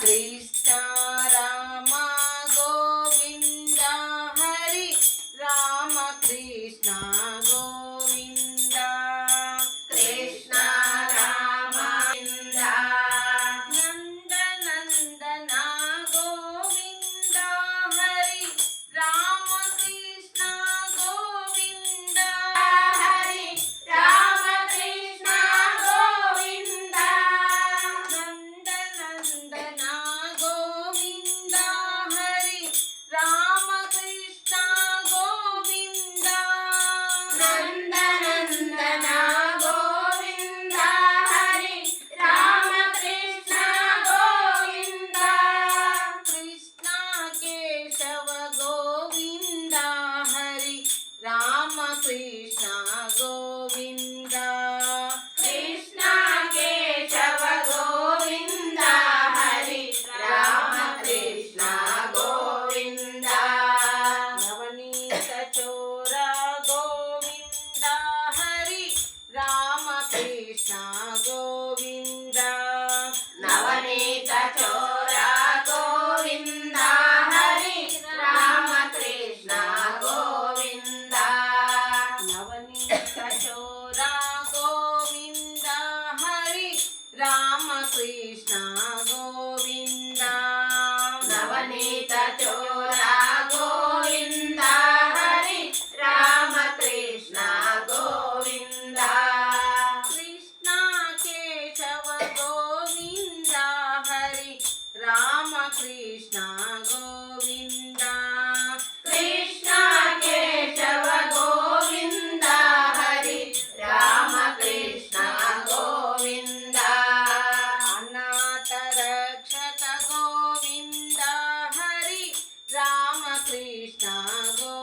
Três. Krishna Govinda. నవనీత చోర గోవింద. హరి రామ కృష్ణ గోవింద. నవనీత చోర గోవింద. హరి రామ కృష్ణ કૃષ્ણ ગો